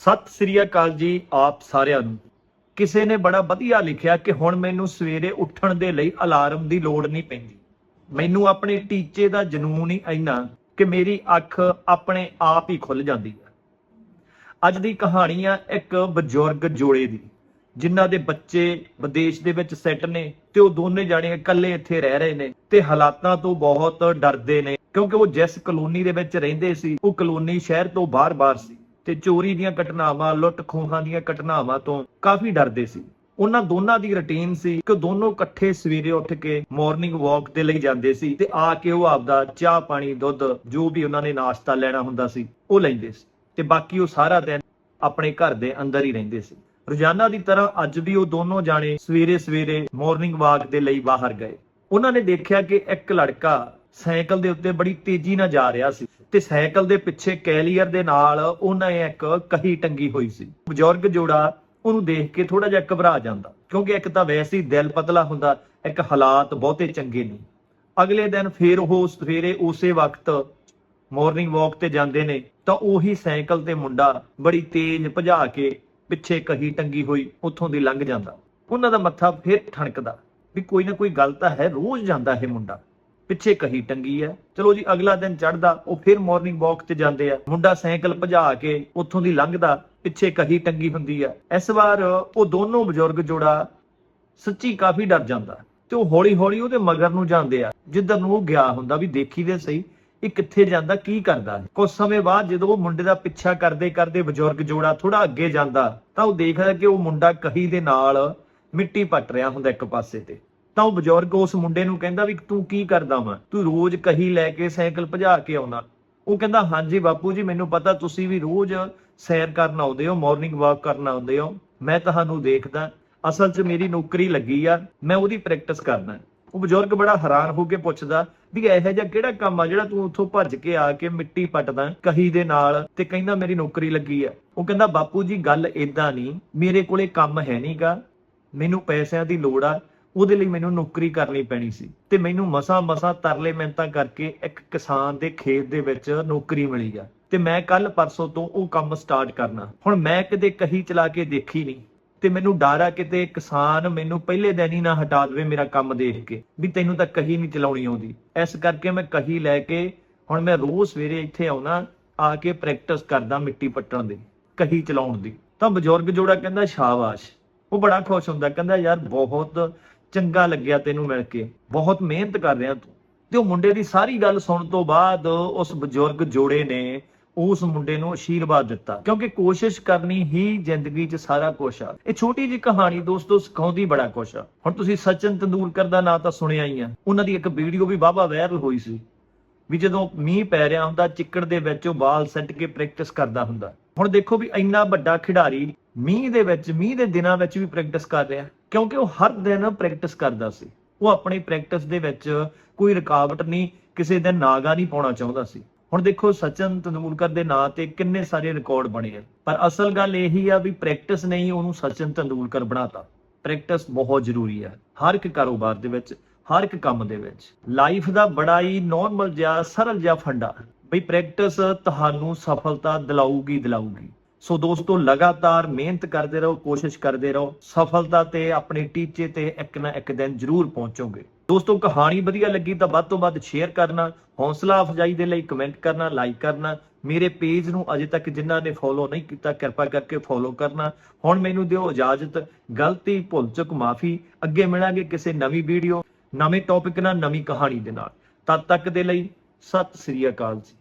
ਸਤਿ ਸ੍ਰੀ ਅਕਾਲ ਜੀ ਆਪ ਸਾਰਿਆਂ ਨੂੰ। ਕਿਸੇ ਨੇ ਬੜਾ ਵਧੀਆ ਲਿਖਿਆ ਕਿ ਹੁਣ ਮੈਨੂੰ ਸਵੇਰੇ ਉੱਠਣ ਦੇ ਲਈ ਅਲਾਰਮ ਦੀ ਲੋੜ ਨਹੀਂ ਪੈਂਦੀ। ਮੈਨੂੰ ਆਪਣੇ ਟੀਚੇ ਦਾ ਜਨੂਨ ਹੀ ਇੰਨਾ ਕਿ ਮੇਰੀ ਅੱਖ ਆਪਣੇ ਆਪ ਹੀ ਖੁੱਲ ਜਾਂਦੀ ਹੈ। ਅੱਜ ਦੀ ਕਹਾਣੀ ਆ ਇੱਕ ਬਜ਼ੁਰਗ ਜੋੜੇ ਦੀ। ਜਿਨ੍ਹਾਂ ਦੇ ਬੱਚੇ ਵਿਦੇਸ਼ ਦੇ ਵਿੱਚ ਸੈੱਟ ਨੇ ਤੇ ਉਹ ਦੋਨੇ ਜਾਣੇ ਇਕੱਲੇ ਇੱਥੇ ਰਹਿ ਰਹੇ ਨੇ ਤੇ ਹਾਲਾਤਾਂ ਤੋਂ ਬਹੁਤ ਡਰਦੇ ਨੇ ਕਿਉਂਕਿ ਉਹ ਜਿਸ ਕਲੋਨੀ ਦੇ ਵਿੱਚ ਰਹਿੰਦੇ ਸੀ, ਉਹ ਕਲੋਨੀ ਸ਼ਹਿਰ ਤੋਂ ਬਾਹਰ-ਬਾਹਰ ਸੀ। ਤੇ ਚੋਰੀ ਦੀਆਂ ਘਟਨਾਵਾਂ, ਲੁੱਟ ਖੋਹਾਂ ਦੀਆਂ ਘਟਨਾਵਾਂ ਤੋਂ ਕਾਫੀ ਡਰਦੇ ਸੀ। ਉਹਨਾਂ ਦੋਨਾਂ ਦੀ ਰੁਟੀਨ ਸੀ ਕਿ ਦੋਨੋਂ ਇਕੱਠੇ ਸਵੇਰੇ ਉੱਠ ਕੇ ਮਾਰਨਿੰਗ ਵਾਕ ਦੇ ਲਈ ਜਾਂਦੇ ਸੀ ਤੇ ਆ ਕੇ ਉਹ ਆਪਦਾ ਚਾਹ, ਪਾਣੀ, ਦੁੱਧ, ਜੋ ਵੀ ਉਹਨਾਂ ਨੇ ਨਾਸ਼ਤਾ ਲੈਣਾ ਹੁੰਦਾ ਸੀ, ਉਹ ਲੈਂਦੇ ਸੀ। ਤੇ ਬਾਕੀ ਉਹ ਸਾਰਾ ਦਿਨ ਆਪਣੇ ਘਰ ਦੇ ਅੰਦਰ ਹੀ ਰਹਿੰਦੇ ਸੀ। ਰੋਜ਼ਾਨਾ ਦੀ ਤਰ੍ਹਾਂ ਅੱਜ ਵੀ ਉਹ ਦੋਨੋਂ ਜਾਣੇ ਸਵੇਰੇ ਸਵੇਰੇ ਮਾਰਨਿੰਗ ਵਾਕ ਦੇ ਲਈ ਬਾਹਰ ਗਏ। ਉਹਨਾਂ ਨੇ ਦੇਖਿਆ ਕਿ ਇੱਕ ਲੜਕਾ ਸਾਈਕਲ ਦੇ ਉੱਤੇ ਬੜੀ ਤੇਜ਼ੀ ਨਾਲ ਜਾ ਰਿਹਾ ਸੀ ਤੇ ਸਾਈਕਲ ਦੇ ਪਿੱਛੇ ਕੈਲੀਅਰ ਦੇ ਨਾਲ ਉਹਨਾਂ ਇੱਕ ਕਹੀ ਟੰਗੀ ਹੋਈ ਸੀ। ਬਜ਼ੁਰਗ ਜੋੜਾ ਉਹਨੂੰ ਦੇਖ ਕੇ ਥੋੜਾ ਜਿਹਾ ਘਬਰਾ ਜਾਂਦਾ, ਕਿਉਂਕਿ ਇੱਕ ਤਾਂ ਵੈਸੇ ਹੀ ਦਿਲ ਪਤਲਾ ਹੁੰਦਾ, ਇੱਕ ਹਾਲਾਤ ਬਹੁਤੇ ਚੰਗੇ ਨਹੀਂ ਅਗਲੇ ਦਿਨ ਫੇਰ ਉਹ ਸਵੇਰੇ ਉਸੇ ਵਕਤ ਮਾਰਨਿੰਗ ਵਾਕ ਤੇ ਜਾਂਦੇ ਨੇ, ਤਾਂ ਉਹੀ ਸਾਈਕਲ ਤੇ ਮੁੰਡਾ ਬੜੀ ਤੇਜ਼ ਭਜਾ ਕੇ ਪਿੱਛੇ ਕਹੀ ਟੰਗੀ ਹੋਈ, ਉੱਥੋਂ ਦੀ ਲੰਘ ਜਾਂਦਾ। ਉਹਨਾਂ ਦਾ ਮੱਥਾ ਫੇਰ ਠਣਕਦਾ ਵੀ ਕੋਈ ਨਾ ਕੋਈ ਗੱਲ ਤਾਂ ਹੈ, ਰੋਜ਼ ਜਾਂਦਾ ਇਹ ਮੁੰਡਾ। ਪਿੱਛੇ ਕਹੀ ਟੰਗੀ ਹੈ। ਚਲੋ ਜੀ, ਅਗਲਾ ਦਿਨ ਚੜਦਾ ਉਹ ਫਿਰ ਮਾਰਨਿੰਗ ਵਾਕ ਤੇ ਜਾਂਦੇ ਆ। ਮੁੰਡਾ ਸਾਈਕਲ ਭਜਾ ਕੇ ਉੱਥੋਂ ਦੀ ਲੰਘਦਾ, ਪਿੱਛੇ ਕਹੀ ਟੰਗੀ ਹੁੰਦੀ ਆ ਇਸ ਵਾਰ ਉਹ ਦੋਨੋਂ ਬਜ਼ੁਰਗ ਜੋੜਾ ਸੱਚੀ ਕਾਫੀ ਡਰ ਜਾਂਦਾ ਤੇ ਉਹ ਹੌਲੀ ਹੌਲੀ ਉਹਦੇ ਮਗਰ ਨੂੰ ਜਾਂਦੇ ਆ। ਜਿੱਧਰ ਨੂੰ ਉਹ ਗਿਆ ਹੁੰਦਾ ਵੀ ਦੇਖੀ ਦੇ ਸਹੀ, ਇਹ ਕਿੱਥੇ ਜਾਂਦਾ, ਕੀ ਕਰਦਾ ਹੈ। ਕੁਝ ਸਮੇਂ ਬਾਅਦ ਜਦੋਂ ਉਹ ਮੁੰਡੇ ਦਾ ਪਿੱਛਾ ਕਰਦੇ ਕਰਦੇ ਬਜ਼ੁਰਗ ਜੋੜਾ ਥੋੜਾ ਅੱਗੇ ਜਾਂਦਾ, ਤਾਂ ਉਹ ਦੇਖਦਾ ਕਿ ਉਹ ਮੁੰਡਾ ਕਹੀ ਦੇ ਨਾਲ ਮਿੱਟੀ ਪੱਟ ਰਿਹਾ ਹੁੰਦਾ ਇੱਕ ਪਾਸੇ ਤੇ। ਤਾਂ ਉਹ ਬਜ਼ੁਰਗ ਉਸ ਮੁੰਡੇ ਨੂੰ ਕਹਿੰਦਾ ਵੀ ਤੂੰ ਕੀ ਕਰਦਾ ਵਾ? ਤੂੰ ਰੋਜ਼ ਕਹੀ ਲੈ ਕੇ ਸਾਈਕਲ ਭਜਾ ਕੇ ਆਉਣਾ ਉਹ ਕਹਿੰਦਾ, ਹਾਂਜੀ ਬਾਪੂ ਜੀ, ਮੈਨੂੰ ਪਤਾ ਤੁਸੀਂ ਵੀ ਰੋਜ਼ ਸੈਰ ਕਰਨ ਆਉਂਦੇ ਹੋ ਮਾਰਨਿੰਗ ਵਾਕ ਕਰਨ ਆਉਂਦੇ ਹੋ। ਮੈਂ ਤੁਹਾਨੂੰ ਦੇਖਦਾ। ਅਸਲ 'ਚ ਮੇਰੀ ਨੌਕਰੀ ਲੱਗੀ ਆ, ਮੈਂ ਉਹਦੀ ਪ੍ਰੈਕਟਿਸ ਕਰਦਾ। ਉਹ ਬਜ਼ੁਰਗ ਬੜਾ ਹੈਰਾਨ ਹੋ ਕੇ ਪੁੱਛਦਾ ਵੀ ਇਹੋ ਜਿਹਾ ਕਿਹੜਾ ਕੰਮ ਆ ਜਿਹੜਾ ਤੂੰ ਉੱਥੋਂ ਭੱਜ ਕੇ ਆ ਕੇ ਮਿੱਟੀ ਪੱਟਦਾ ਕਹੀ ਦੇ ਨਾਲ ਤੇ ਕਹਿੰਦਾ, ਮੇਰੀ ਨੌਕਰੀ ਲੱਗੀ ਆ। ਉਹ ਕਹਿੰਦਾ, ਬਾਪੂ ਜੀ, ਗੱਲ ਇਦਾਂ ਨਹੀਂ। ਮੇਰੇ ਕੋਲੇ ਕੰਮ ਹੈ ਨਹੀਂਗਾ ਮੈਨੂੰ ਪੈਸਿਆਂ ਦੀ ਲੋੜ ਆ। ਉਹਦੇ ਲਈ ਮੈਨੂੰ ਨੌਕਰੀ ਕਰਨੀ ਪੈਣੀ ਸੀ ਤੇ ਮੈਨੂੰ ਮਸਾ ਮਸਾ ਤਰਲੇ ਮਿਹਨਤਾਂ ਕਰਕੇ ਇੱਕ ਕਿਸਾਨ ਦੇ ਖੇਤ ਦੇ ਵਿੱਚ ਨੌਕਰੀ ਮਿਲੀ ਆ। ਤੇ ਮੈਂ ਕੱਲ ਪਰਸੋਂ ਤੋਂ ਉਹ ਕੰਮ ਸਟਾਰਟ ਕਰਨਾ। ਹੁਣ ਮੈਂ ਕਿਤੇ ਕਹੀ ਚਲਾ ਕੇ ਦੇਖੀ ਨਹੀਂ ਤੇ ਮੈਨੂੰ ਡਰ ਆ ਕਿਤੇ ਕਿਸਾਨ ਮੈਨੂੰ ਪਹਿਲੇ ਦਿਨ ਹੀ ਨਾ ਹਟਾ ਦੇਵੇ ਮੇਰਾ ਕੰਮ ਦੇਖ ਕੇ, ਵੀ ਤੈਨੂੰ ਤਾਂ ਕਹੀ ਨਹੀਂ ਚਲਾਉਣੀ ਆਉਂਦੀ। ਇਸ ਕਰਕੇ ਮੈਂ ਕਹੀ ਲੈ ਕੇ ਹੁਣ ਮੈਂ ਰੋਜ਼ ਸਵੇਰੇ ਇੱਥੇ ਆਉਣਾ, ਆ ਕੇ ਪ੍ਰੈਕਟਿਸ ਕਰਦਾ ਮਿੱਟੀ ਪੱਟਣ ਦੀ, ਕਹੀ ਚਲਾਉਣ ਦੀ। ਤਾਂ ਬਜ਼ੁਰਗ ਜੋੜਾ ਕਹਿੰਦਾ ਸ਼ਾਬਾਸ਼। ਉਹ ਬੜਾ ਖੁਸ਼ ਹੁੰਦਾ, ਕਹਿੰਦਾ ਯਾਰ ਬਹੁਤ ਚੰਗਾ ਲੱਗਿਆ ਤੈਨੂੰ ਮਿਲ ਕੇ। ਬਹੁਤ ਮਿਹਨਤ ਕਰ ਰਿਹਾ ਤੂੰ। ਤੇ ਉਹ ਮੁੰਡੇ ਦੀ ਸਾਰੀ ਗੱਲ ਸੁਣਨ ਤੋਂ ਬਾਅਦ ਉਸ ਬਜ਼ੁਰਗ ਜੋੜੇ ਨੇ ਉਸ ਮੁੰਡੇ ਨੂੰ ਆਸ਼ੀਰਵਾਦ ਦਿੱਤਾ। ਕਿਉਂਕਿ ਕੋਸ਼ਿਸ਼ ਕਰਨੀ ਹੀ ਜ਼ਿੰਦਗੀ 'ਚ ਸਾਰਾ ਕੁਝ ਆ। ਇਹ ਛੋਟੀ ਜੀ ਕਹਾਣੀ ਦੋਸਤੋ ਸਿਖਾਉਂਦੀ ਬੜਾ ਕੁਝ ਆ। ਹੁਣ ਤੁਸੀਂ ਸਚਿਨ ਤੰਦੂਲਕਰ ਦਾ ਨਾਂ ਤਾਂ ਸੁਣਿਆ ਹੀ ਆ। ਉਹਨਾਂ ਦੀ ਇੱਕ ਵੀਡੀਓ ਵੀ ਬਾਬਾ ਵਾਇਰਲ ਹੋਈ ਸੀ ਵੀ ਜਦੋਂ ਮੀਂਹ ਪੈ ਰਿਹਾ ਹੁੰਦਾ, ਚਿੱਕੜ ਦੇ ਵਿੱਚ ਉਹ ਬਾਲ ਸੱਟ ਕੇ ਪ੍ਰੈਕਟਿਸ ਕਰਦਾ ਹੁੰਦਾ। ਹੁਣ ਦੇਖੋ ਵੀ ਇੰਨਾ ਵੱਡਾ ਖਿਡਾਰੀ ਮੀਂਹ ਦੇ ਵਿੱਚ, ਮੀਂਹ ਦੇ ਦਿਨਾਂ ਵਿੱਚ ਵੀ ਪ੍ਰੈਕਟਿਸ ਕਰ ਰਿਹਾ। ਕਿਉਂਕਿ ਉਹ ਹਰ ਦਿਨ ਪ੍ਰੈਕਟਿਸ ਕਰਦਾ ਸੀ। ਉਹ ਆਪਣੀ ਪ੍ਰੈਕਟਿਸ ਦੇ ਵਿੱਚ ਕੋਈ ਰੁਕਾਵਟ ਨਹੀਂ, ਕਿਸੇ ਦਿਨ ਨਾਗਾ ਨਹੀਂ ਪਾਉਣਾ ਚਾਹੁੰਦਾ ਸੀ। ਹੁਣ ਦੇਖੋ ਸਚਿਨ ਤੰਦੂਲਕਰ ਦੇ ਨਾਂ ਤੇ ਕਿੰਨੇ ਸਾਰੇ ਰਿਕਾਰਡ ਬਣੇ ਆ। ਪਰ ਅਸਲ ਗੱਲ ਇਹੀ ਆ ਵੀ ਪ੍ਰੈਕਟਿਸ ਨਹੀਂ ਉਹਨੂੰ ਸਚਿਨ ਤੰਦੂਲਕਰ ਬਣਾਤਾ। ਪ੍ਰੈਕਟਿਸ ਬਹੁਤ ਜ਼ਰੂਰੀ ਆ, ਹਰ ਇੱਕ ਕਾਰੋਬਾਰ ਦੇ ਵਿੱਚ, ਹਰ ਇੱਕ ਕੰਮ ਦੇ ਵਿੱਚ। ਲਾਈਫ ਦਾ ਬੜਾ ਹੀ ਨਾਰਮਲ ਜਿਹਾ, ਸਰਲ ਜਿਹਾ ਫੰਡਾ। ਬਈ ਪ੍ਰੈਕਟਿਸ ਤੁਹਾਨੂੰ ਸਫਲਤਾ ਦਿਲਾਊਗੀ ਦਿਲਾਊਗੀ। ਸੋ ਦੋਸਤੋ, ਲਗਾਤਾਰ ਮਿਹਨਤ ਕਰਦੇ ਰਹੋ, ਕੋਸ਼ਿਸ਼ ਕਰਦੇ ਰਹੋ, ਸਫਲਤਾ ਤੇ ਆਪਣੇ ਟੀਚੇ ਤੇ ਇੱਕ ਨਾ ਇੱਕ ਦਿਨ ਜ਼ਰੂਰ ਪਹੁੰਚੋਗੇ। ਦੋਸਤੋ, ਕਹਾਣੀ ਵਧੀਆ ਲੱਗੀ ਤਾਂ ਵੱਧ ਤੋਂ ਵੱਧ ਸ਼ੇਅਰ ਕਰਨਾ, ਹੌਸਲਾ ਅਫਜ਼ਾਈ ਦੇ ਲਈ ਕਮੈਂਟ ਕਰਨਾ ਲਾਈਕ ਕਰਨਾ। ਮੇਰੇ ਪੇਜ ਨੂੰ ਅਜੇ ਤੱਕ ਜਿਨ੍ਹਾਂ ਨੇ ਫੋਲੋ ਨਹੀਂ ਕੀਤਾ, ਕਿਰਪਾ ਕਰਕੇ ਫੋਲੋ ਕਰਨਾ। ਹੁਣ ਮੈਨੂੰ ਦਿਓ ਇਜਾਜ਼ਤ, ਗਲਤੀ ਭੁੱਲ ਚੁੱਕ ਮਾਫੀ। ਅੱਗੇ ਮਿਲਾਂਗੇ ਕਿਸੇ ਨਵੀਂ ਵੀਡੀਓ ਨਵੇਂ ਟੌਪਿਕ ਨਾਲ ਨਵੀਂ ਕਹਾਣੀ ਦੇ ਨਾਲ। ਤਦ ਤੱਕ ਦੇ ਲਈ ਸਤਿ ਸ੍ਰੀ ਅਕਾਲ ਜੀ।